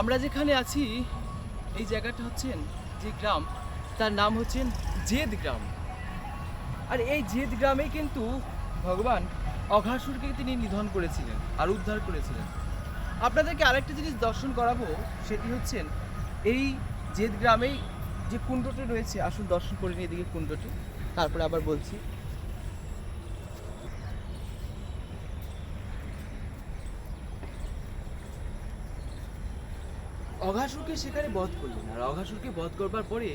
আমরা যেখানে আছি, এই জায়গাটা হচ্ছেন যে গ্রাম। তার নাম হচ্ছেন জেদ গ্রাম। আর এই জেদ গ্রামে কিন্তু ভগবান অঘাসুরকে তিনি নিধন করেছিলেন আর উদ্ধার করেছিলেন। আপনাদেরকে আরেকটা জিনিস দর্শন করাবো, সেটি হচ্ছেন এই জেদ গ্রামেই যে কুণ্ডটি রয়েছে, আসুন দর্শন করে নিয়ে এদিকে কুণ্ডটি, তারপরে আবার বলছি। অঘাসুরকে সেখানে বধ করলেন আর অঘাসুরকে বধ করবার পরে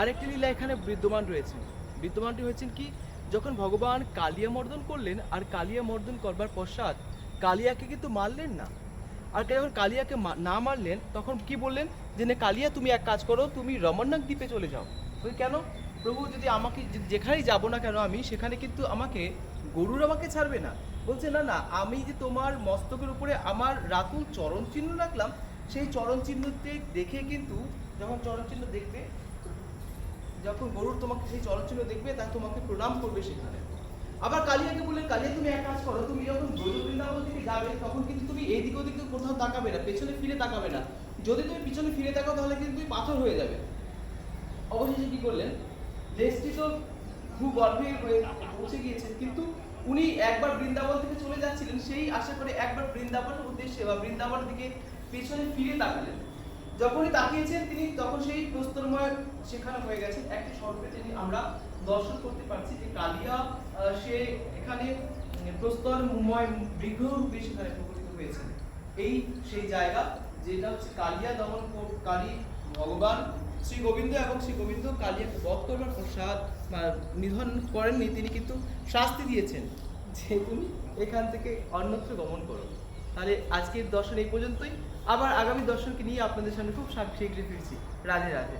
আরেকটি লীলা এখানে বিদ্যমান রয়েছে। বিদ্যমানটি হয়েছেন কি যখন ভগবান কালিয়া মর্দন করলেন আর কালিয়া মর্দন করবার পশ্চাৎ কালিয়াকে কিন্তু মারলেন না। আর যখন কালিয়াকে না মারলেন তখন কি বললেন যে না কালিয়া তুমি এক কাজ করো তুমি রমন্নাক দ্বীপে চলে যাও। বলি, কেন? প্রভু যদি আমাকে যেখানেই যাব না কেন আমি সেখানে কিন্তু আমাকে গরুর আমাকে ছাড়বে না। বলছে না না আমি যে তোমার মস্তকের উপরে আমার রাতুল চরণ চিহ্ন রাখলাম সেই চরণ চিহ্নতে দেখে কিন্তু যখন চরণ চিহ্ন দেখবে, যখন গরুর তোমাকে সেই চরণ চিহ্ন দেখবে, তা তোমাকে প্রণাম করবে সেখানে। আবার কালিয়াকে বললেন কালিয়া, তুমি এক কাজ করো, তুমি যখন বৃন্দাবন থেকে যাবে, তখন কিন্তু তুমি এইদিক ওদিক থেকে কোথাও তাকাবে না, পেছনে ফিরে তাকাবে না। যদি তুমি পিছনে ফিরে তাকাও, তাহলে কিন্তু তুমি পাথর হয়ে যাবে। অবশেষে কি করলেন? দেশটি তো খুব গর্ভে হয়ে পৌঁছে গিয়েছেন কিন্তু উনি একবার বৃন্দাবন থেকে চলে যাচ্ছিলেন, সেই আশা করে একবার বৃন্দাবনের উদ্দেশ্যে বা বৃন্দাবনের দিকে পেছনে ফিরে তাকালেন। যখনই তাকিয়েছেন তিনি, তখন সেই প্রস্তরময় সেখানে হয়ে গেছেন। একটি স্বরূপে তিনি আমরা দর্শন করতে পারছি যে কালিয়া সে এখানে প্রস্তরময় বৃক্ষ রূপে সেখানে প্রকটিত হয়েছে এই সেই জায়গা যেটা হচ্ছে কালিয়া দমন কালী ভগবান শ্রী গোবিন্দ এবং শ্রী গোবিন্দ কালিয়াকে বধ করবার প্রসাদ নিধন করেননি, তিনি কিন্তু শাস্তি দিয়েছেন। যে তুমি এখান থেকে অন্যত্র গমন করো। তাহলে আজকের দর্শন এই পর্যন্তই। আবার আগামী দর্শনকে নিয়ে আপনাদের সামনে খুব শীঘ্রই ফিরছি। রাধে রাধে।